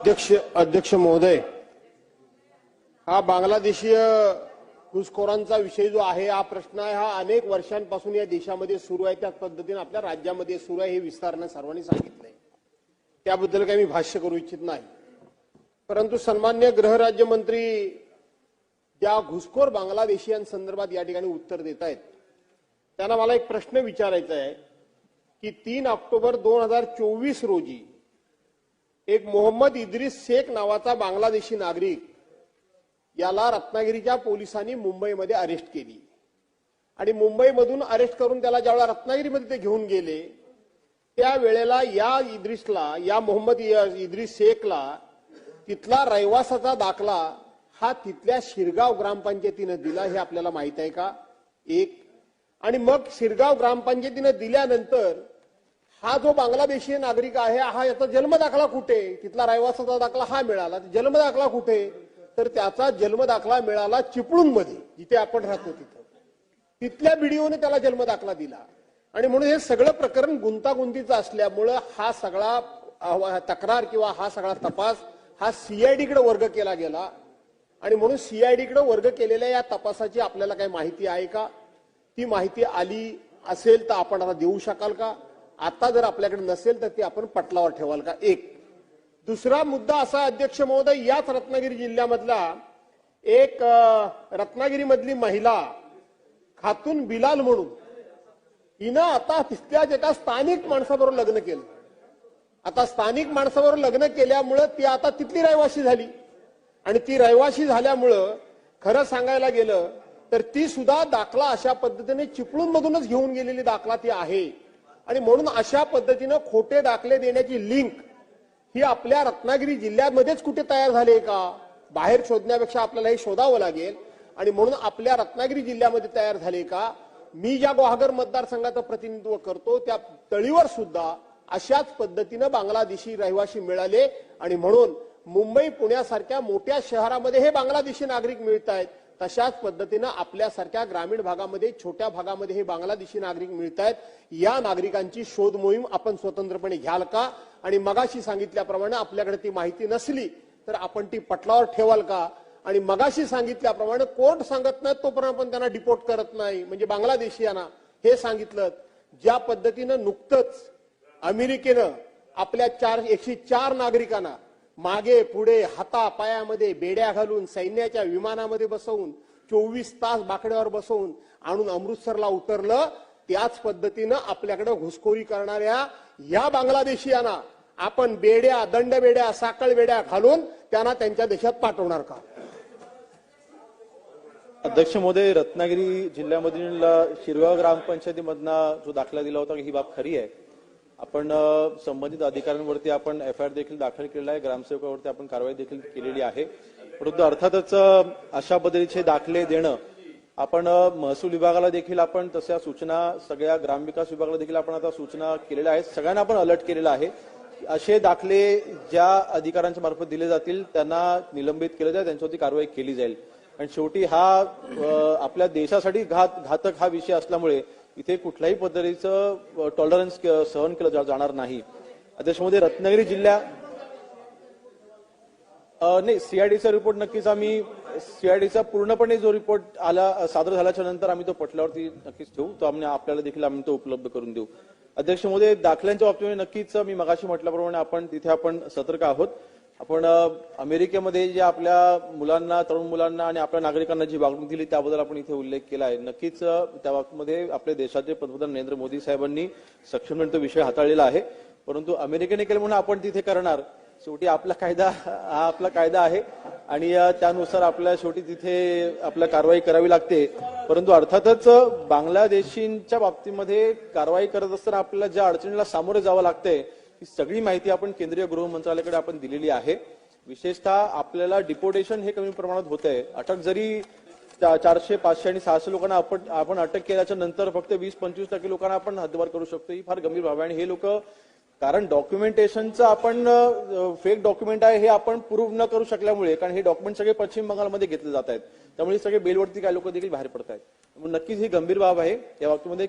अध्यक्ष अध्यक्ष महोदय हा बांगलादेशीय घुसखोरांचा विषय जो आहे हा प्रश्न आहे हा अनेक वर्षांपासून या देशामध्ये सुरू आहे. त्याच पद्धतीने आपल्या राज्यामध्ये सुरू आहे हे विस्तारणं सर्वांनी सांगितलंय. त्याबद्दल काही मी भाष्य करू इच्छित नाही. परंतु सन्मान्य गृहराज्यमंत्री ज्या घुसखोर बांगलादेशीयांसंदर्भात या ठिकाणी उत्तर देत आहेत त्यांना मला एक प्रश्न विचारायचा आहे की तीन ऑक्टोबर दोन हजार चोवीस रोजी एक मोहम्मद इद्रिस शेख नावाचा बांगलादेशी नागरिक याला रत्नागिरीच्या पोलिसांनी मुंबईमध्ये अरेस्ट केली. आणि मुंबईमधून अरेस्ट करून त्याला ज्यावेळेला रत्नागिरीमध्ये ते घेऊन गेले त्या वेळेला या इद्रिसला या मोहम्मद इद्रिस शेखला तिथला रहिवासाचा दाखला हा तिथल्या शिरगाव ग्रामपंचायतीनं दिला हे आपल्याला माहीत आहे का? एक. आणि मग शिरगाव ग्रामपंचायतीनं दिल्यानंतर हा जो बांगलादेशी नागरिक आहे हा याचा जन्मदाखला कुठे? तिथला रहिवासाचा दाखला हा मिळाला. जन्मदाखला कुठे? तर त्याचा जन्मदाखला मिळाला चिपळूणमध्ये जिथे आपण राहतो तिथं. तिथल्या बीडीओने त्याला जन्मदाखला दिला. आणि म्हणून हे सगळं प्रकरण गुंतागुंतीचं असल्यामुळं हा सगळा तक्रार किंवा हा सगळा तपास हा सीआयडीकडे वर्ग केला गेला. आणि म्हणून सीआयडीकडे वर्ग केलेल्या या तपासाची आपल्याला काही माहिती आहे का? ती माहिती आली असेल तर आपण आता देऊ शकाल का? आता जर आपल्याकडे नसेल तर ती आपण पटलावर ठेवाल का? एक. दुसरा मुद्दा असा अध्यक्ष महोदय याच रत्नागिरी जिल्ह्यामधला एक रत्नागिरीमधली महिला खातून बिलाल म्हणून हिनं आता तिथल्याच एका स्थानिक माणसाबरोबर लग्न केलं. आता स्थानिक माणसाबरोबर लग्न केल्यामुळं ती आता तिथली रहिवाशी झाली. आणि ती रहिवाशी झाल्यामुळं खरं सांगायला गेलं तर ती सुद्धा दाखला अशा पद्धतीने चिपळूण मधूनच घेऊन गेलेली दाखला ती आहे. आणि म्हणून अशा पद्धतीनं खोटे दाखले देण्याची लिंक ही आपल्या रत्नागिरी जिल्ह्यामध्येच कुठे तयार झाली का? बाहेर शोधण्यापेक्षा आपल्याला हे शोधावं लागेल. आणि म्हणून आपल्या रत्नागिरी जिल्ह्यामध्ये तयार झाले का? मी ज्या गुहागर मतदारसंघाचं प्रतिनिधित्व करतो त्या तळीवर सुद्धा अशाच पद्धतीनं बांगलादेशी रहिवासी मिळाले. आणि म्हणून मुंबई पुण्यासारख्या मोठ्या शहरामध्ये हे बांगलादेशी नागरिक मिळत आहेत तशाच पद्धतीनं आपल्यासारख्या ग्रामीण भागामध्ये छोट्या भागामध्ये हे बांगलादेशी नागरिक मिळत आहेत या नागरिकांची शोध मोहीम आपण स्वतंत्रपणे घ्याल का? आणि मगाशी सांगितल्याप्रमाणे आपल्याकडे ती माहिती नसली तर आपण ती पटलावर ठेवाल का? आणि मगाशी सांगितल्याप्रमाणे कोर्ट सांगत नाही तोपर्यंत आपण त्यांना डिपोर्ट करत नाही. म्हणजे बांगलादेशीयांना हे सांगितलं ज्या पद्धतीनं नुकतंच अमेरिकेनं आपल्या चार एकशे चार नागरिकांना मागे पुढे हाता पायामध्ये बेड्या घालून सैन्याच्या विमानामध्ये बसवून चोवीस तास बाकड्यावर बसवून आणून अमृतसरला उतरलं त्याच पद्धतीनं आपल्याकडे घुसखोरी करणाऱ्या या बांगलादेशीयांना आपण बेड्या दंड बेड्या साकळ बेड्या घालून त्यांना त्यांच्या देशात पाठवणार का? अध्यक्ष महोदय रत्नागिरी जिल्ह्यामधील शिरगाव ग्रामपंचायतीमधना जो दाखला दिला होता ही बाब खरी आहे. आपण संबंधित अधिकाऱ्यांवरती आपण एफ आय आर देखील दाखल केलेला आहे. ग्रामसेवकावरती आपण कारवाई देखील केलेली आहे. परंतु अर्थातच अशा पद्धतीचे दाखले देणं आपण महसूल विभागाला देखील आपण तशा सूचना सगळ्या ग्रामविकास विभागाला देखील आपण आता सूचना केलेल्या आहेत. सगळ्यांना आपण अलर्ट केलेला आहे. असे दाखले ज्या अधिकाऱ्यांच्या मार्फत दिले जातील त्यांना निलंबित केलं जाईल त्यांच्यावरती कारवाई केली जाईल. आणि शेवटी हा आपल्या देशासाठी घात घातक हा विषय असल्यामुळे इथे कुठल्याही पद्धतीचं टॉलरन्स सहन केलं जाणार नाही. अध्यक्षमध्ये रत्नागिरी जिल्ह्या नाही सीआयडीचा रिपोर्ट नक्कीच आम्ही सीआयडीचा पूर्णपणे जो रिपोर्ट आला सादर झाल्याच्यानंतर आम्ही तो पटल्यावरती नक्कीच ठेवू. तो आम्ही आपल्याला देखील आम्ही तो उपलब्ध करून देऊ. अध्यक्ष मोदी दाखल्यांच्या बाबतीमध्ये नक्कीच मी मगाशी म्हटल्याप्रमाणे आपण तिथे आपण सतर्क आहोत. आपण अमेरिकेमध्ये जे आपल्या मुलांना तरुण मुलांना आणि आपल्या नागरिकांना जी वागणूक दिली त्याबद्दल आपण इथे उल्लेख केला आहे. नक्कीच त्या वाकमध्ये आपल्या देशाचे पंतप्रधान नरेंद्र मोदी साहेबांनी सक्षमपणे तो विषय हाताळलेला आहे. परंतु अमेरिकेने केलं म्हणून आपण तिथे करणार. शेवटी आपला कायदा हा आपला कायदा आहे. आणि त्यानुसार आपल्या शेवटी तिथे आपल्या कारवाई करावी लागते. परंतु अर्थातच बांगलादेशींच्या बाबतीमध्ये कारवाई करत असताना आपल्याला ज्या अडचणीला सामोरे जावं लागतंय ही सगळी माहिती आपण केंद्रीय गृह मंत्रालयाकडे आपण दिलेली आहे. विशेषतः आपल्याला डिपोटेशन हे कमी प्रमाणात होत आहे अटक जरी चारशे पाचशे आणि सहाशे लोकांना आपण आपण अटक केल्याच्यानंतर फक्त वीस पंचवीस टक्के लोकांना आपण हद्दवार करू शकतो. ही फार गंभीर बाब आहे. आणि हे लोक कारण डॉक्युमेंटेशनचं आपण फेक डॉक्युमेंट आहे हे आपण प्रूव्ह न करू शकल्यामुळे कारण हे डॉक्युमेंट सगळे पश्चिम बंगालमध्ये घेतले जात आहेत. त्यामुळे सगळे बेलवरती काही लोक देखील बाहेर पडत आहेत नक्कीच ही गंभीर बाब आहे. या बाबतीमध्ये